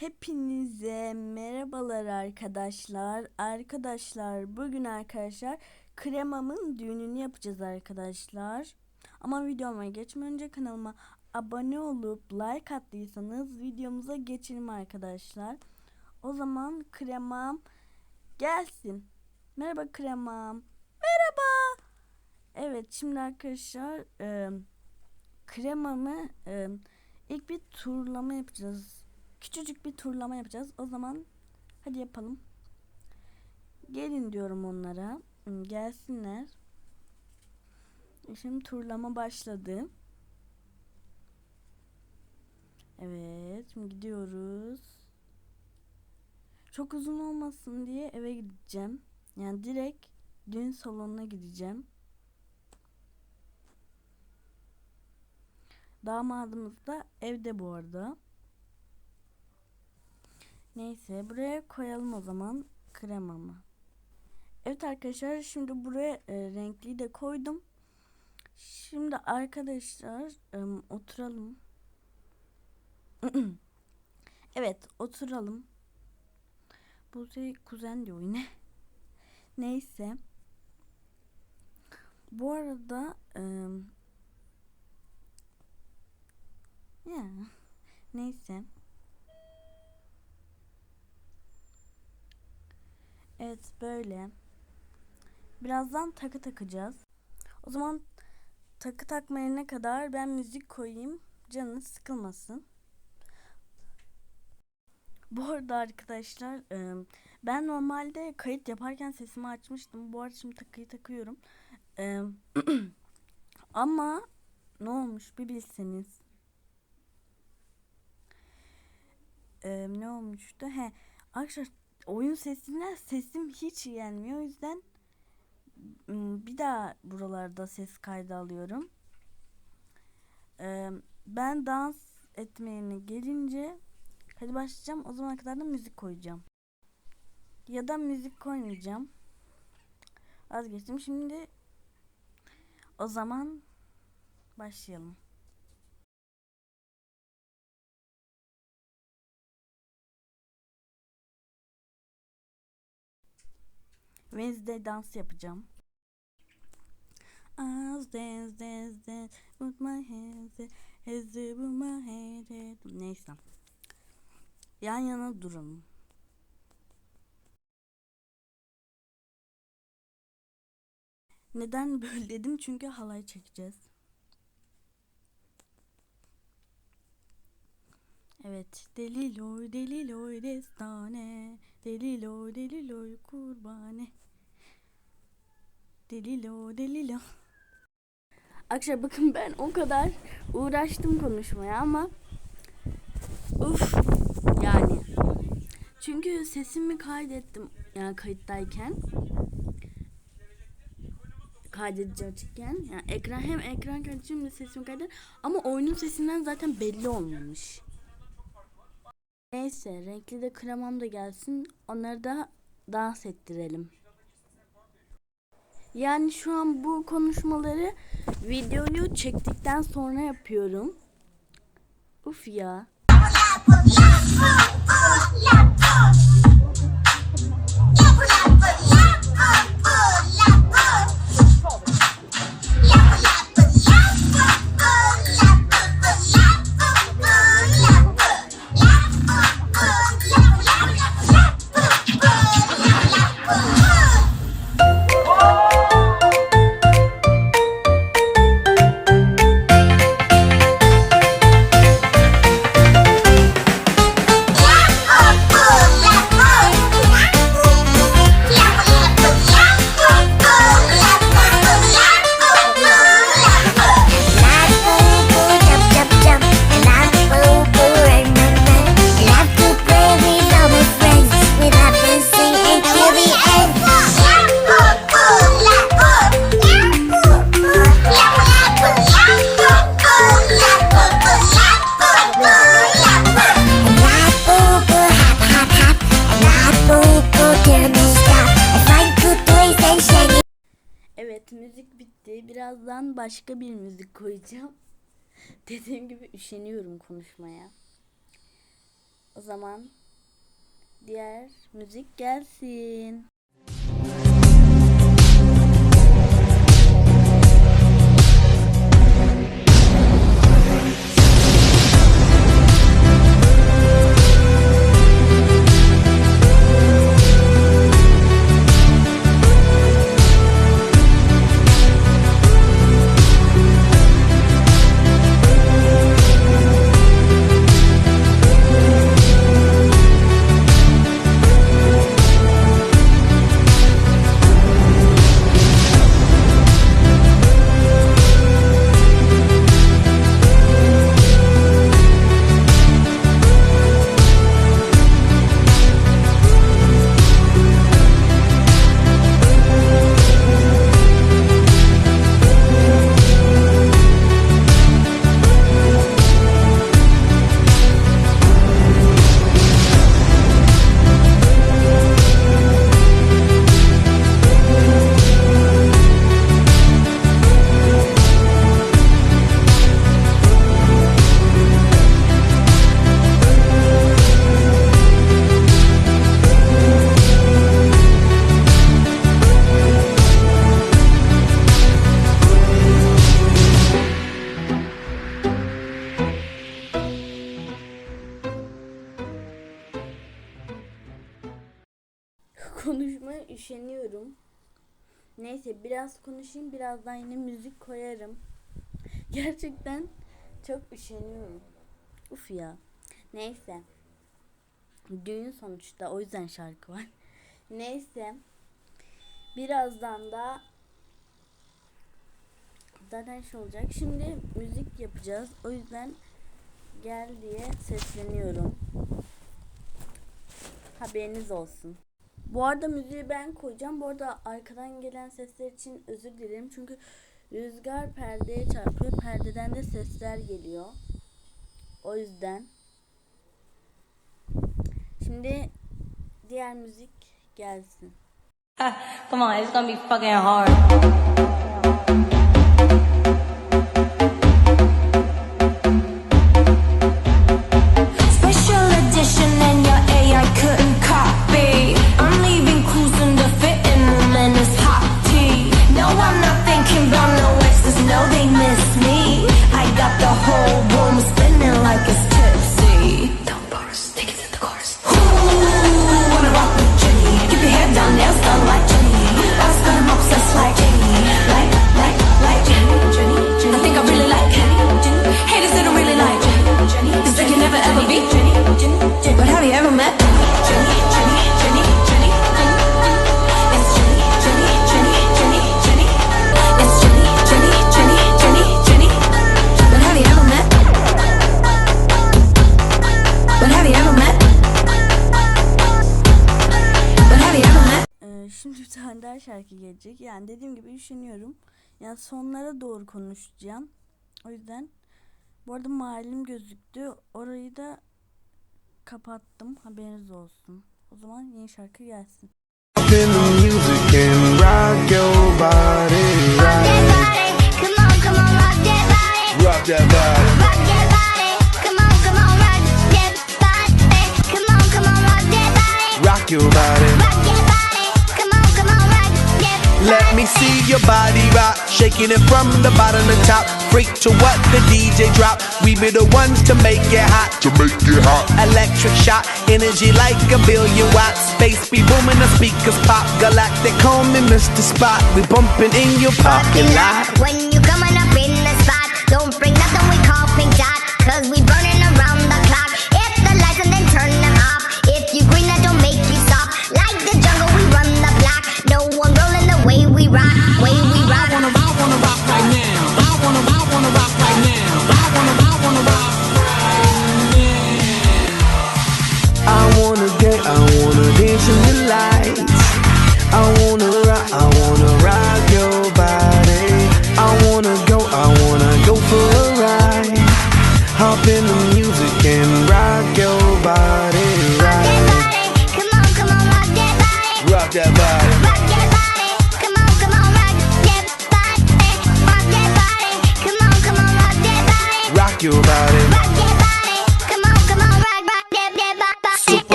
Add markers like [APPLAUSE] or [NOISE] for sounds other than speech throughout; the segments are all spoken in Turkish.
Hepinize merhabalar arkadaşlar. Arkadaşlar bugün arkadaşlar kremamın düğününü yapacağız arkadaşlar. Ama videoma geçmeden önce kanalıma abone olup like attıysanız videomuza geçelim arkadaşlar. O zaman kremam gelsin. Merhaba kremam. Merhaba. Evet şimdi arkadaşlar e, kremamı e, ilk bir turlama yapacağız. Küçücük bir turlama yapacağız. O zaman hadi yapalım. Gelin diyorum onlara. Hmm, Gelsinler. Şimdi turlama başladı. Evet, şimdi gidiyoruz. Çok uzun olmasın diye eve gideceğim. Yani direkt düğün salonuna gideceğim. Damadımız da evde bu arada. Neyse buraya koyalım o zaman kremamı. Evet arkadaşlar şimdi buraya e, renkli de koydum. Şimdi arkadaşlar e, oturalım. [CLEARS THROAT] evet oturalım. Bu şey kuzen diyor yine. [LAUGHS] Neyse. Bu arada e, ya [LAUGHS] neyse. Evet böyle. Birazdan takı takacağız. O zaman takı takmayana kadar ben müzik koyayım. Canınız sıkılmasın. Bu arada arkadaşlar ben normalde kayıt yaparken sesimi açmıştım. Bu arada şimdi takıyı takıyorum. [CLEARS THROAT] Ama ne olmuş bir bilseniz. E, ne olmuştu? He, arkadaşlar oyun sesinden sesim hiç gelmiyor. O yüzden bir daha buralarda ses kaydı alıyorum. Ben dans etmeyene gelince hadi başlayacağım. O zamana kadar da müzik koyacağım. Ya da müzik koymayacağım. Vazgeçtim. Şimdi o zaman başlayalım. Wednesday dans yapacağım. I'll dance, dance, dance with my hands as if my head. Neyse. Yan yana durun. Neden böyle dedim? Çünkü halay çekeceğiz. Evet. Deliloy, deliloy destane. Deliloy, deliloy kurbane. Delilo, delilo. Akşam bakın ben o kadar uğraştım konuşmaya ama uf yani çünkü sesimi kaydettim yani kayıttayken kaydedici yani ekran hem ekran kaydedicim de sesimi kaydettim ama oyunun sesinden zaten belli olmamış. Neyse renkli de kremam da gelsin onları da dans ettirelim. Yani şu an bu konuşmaları videoyu çektikten sonra yapıyorum. Uf ya. Birazdan başka bir müzik koyacağım. [LAUGHS] Dediğim gibi üşeniyorum konuşmaya. O zaman diğer müzik gelsin. Konuşmaya üşeniyorum. Neyse biraz konuşayım birazdan yine müzik koyarım. [LAUGHS] Gerçekten çok üşeniyorum. Uf ya. Neyse. Düğün sonuçta o yüzden şarkı var. [LAUGHS] Neyse. Birazdan da zaten şey olacak. Şimdi müzik yapacağız. O yüzden gel diye sesleniyorum. Haberiniz olsun. Bu arada müziği ben koyacağım. Bu arada arkadan gelen sesler için özür dilerim. Çünkü rüzgar perdeye çarpıyor. Perdeden de sesler geliyor. O yüzden. Şimdi diğer müzik gelsin. [LAUGHS] Come on, it's gonna be fucking hard. Tane şarkı gelecek. Yani dediğim gibi üşeniyorum. Yani sonlara doğru konuşacağım. O yüzden bu arada mahallim gözüktü. Orayı da kapattım. Haberiniz olsun. O zaman yeni şarkı gelsin. Rock that body. Rock your body. Let me see your body rock, shaking it from the bottom to top. Freak to what the DJ drop. We be the ones to make it hot. To make it hot. Electric shock, energy like a billion watts. Space be booming, the speakers pop. Galactic, call me Mr. Spot. We bumping in your parking lot. When you coming up in the spot, don't bring nothing we call pink dot. Cause we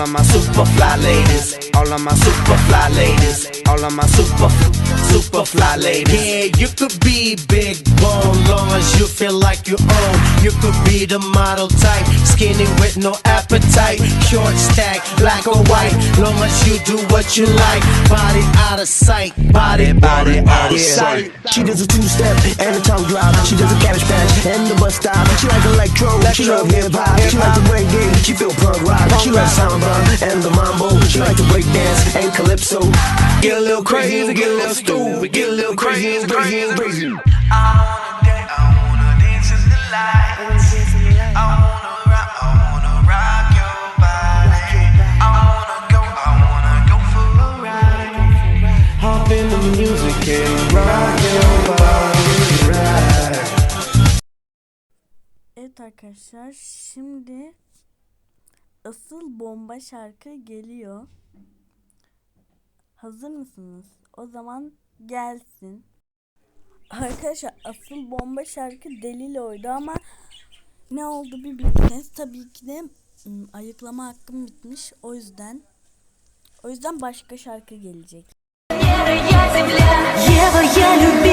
All of my super fly ladies, all of my super fly ladies, all of my super, super fly ladies. Yeah, you could be big bone, long as you feel like you own. You could be the model type, skinny with no appetite, short stack, black or white, long as you do what you like. Body out of sight, body, body out of sight. She does a two-step and a tongue drop. She does a cabbage patch and the bus stop. She like electro, she love hip hop. She like the reggae, she feel punk rock. She like samba and the mambo. She like to break dance and calypso. Get a little crazy, get a little stupid, get a little crazy and crazy crazy. I wanna dance, I wanna dance in the lights. I wanna rock, I wanna rock your body. I wanna go, I wanna go for a ride. Hop in the music and rock your body right. Evet arkadaşlar şimdi asıl bomba şarkı geliyor. Hazır mısınız? O zaman gelsin. Arkadaşlar asıl bomba şarkı Delilo'ydu ama ne oldu bir bilseniz tabii ki de ım, ayıklama hakkım bitmiş o yüzden o yüzden başka şarkı gelecek. Ева, я любила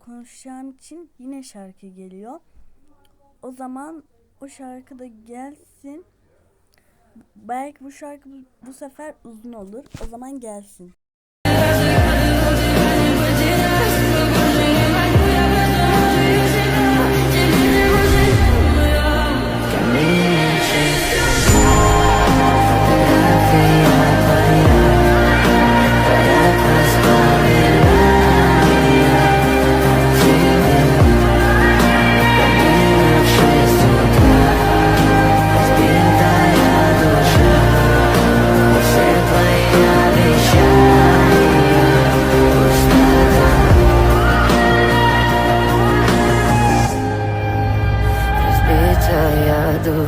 Konuşacağım için yine şarkı geliyor. O zaman o şarkı da gelsin. Belki bu şarkı bu- sefer uzun olur. O zaman gelsin.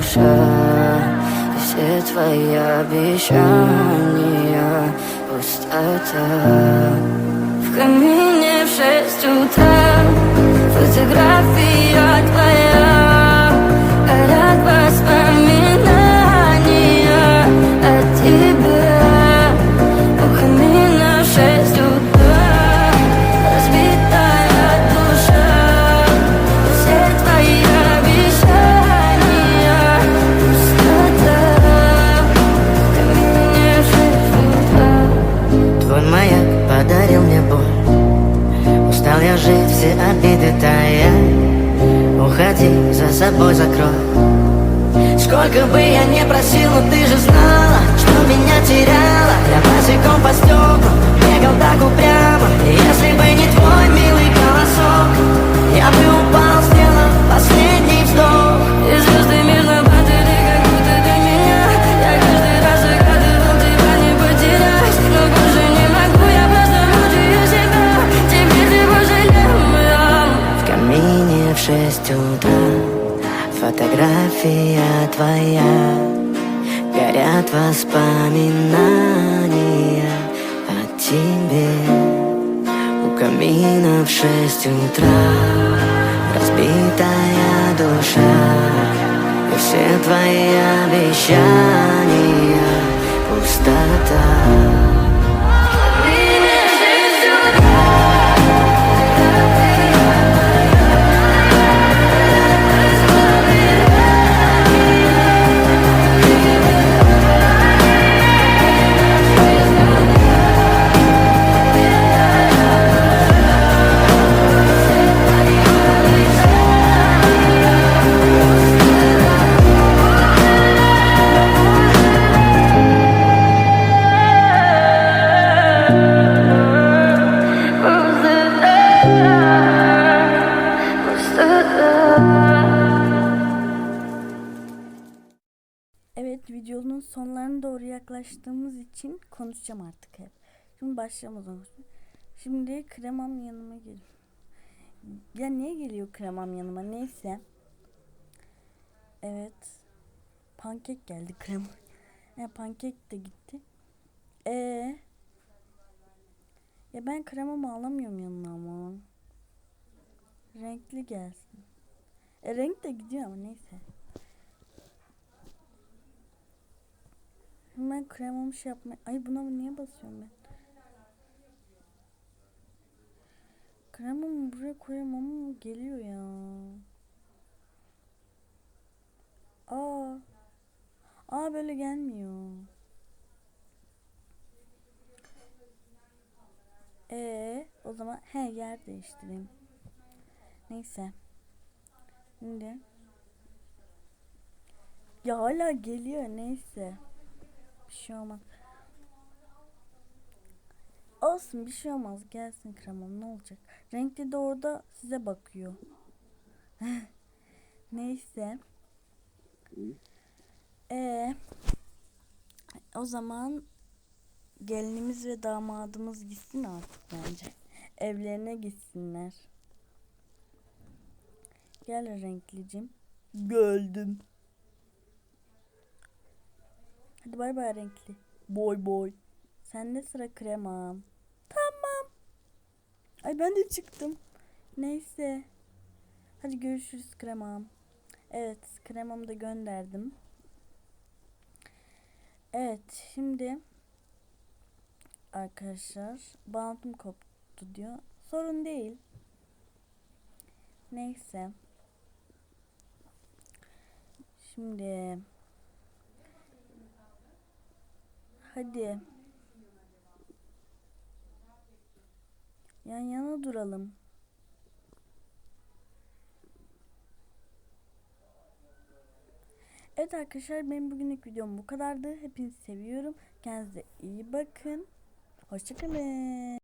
душа И все твои обещания пустота В камине в шесть утра Фотография твоя воспоминания о тебе. У камина в шесть утра Разбитая душа. И все твои обещания Пустота Evet videonun sonlarına doğru yaklaştığımız için konuşacağım artık hep. Şimdi başlayalım o zaman. Şimdi kremam yanıma geliyor. Ya niye geliyor kremam yanıma? Neyse. Evet. Pankek geldi krema. [LAUGHS] Ya pankek de gitti. Ee. Ya ben kremamı alamıyorum yanına ama. Renkli gelsin. E renk de gidiyor ama neyse. Hemen kremamı şey yapmaya... Ay buna niye basıyorum ben? Kremamı buraya koyayım ama geliyor ya. Aa. Aa böyle gelmiyor. Ee, o zaman he yer değiştireyim. Neyse. Şimdi. Ya hala geliyor neyse. Bir şey olmaz. Olsun bir şey olmaz. Gelsin kremam ne olacak. Renkli de orada size bakıyor. [LAUGHS] Neyse. Ee, o zaman gelinimiz ve damadımız gitsin artık bence. Evlerine gitsinler. Gel renklicim. Geldim. Hadi bay bay renkli. Boy boy. Sende sıra kremam. Tamam. Ay ben de çıktım. Neyse. Hadi görüşürüz kremam. Evet kremamı da gönderdim. Evet şimdi arkadaşlar bağlantım koptu diyor. Sorun değil. Neyse. Şimdi Hadi. Yan yana duralım. Evet arkadaşlar benim bugünlük videom bu kadardı. Hepinizi seviyorum. Kendinize iyi bakın. Hoşçakalın.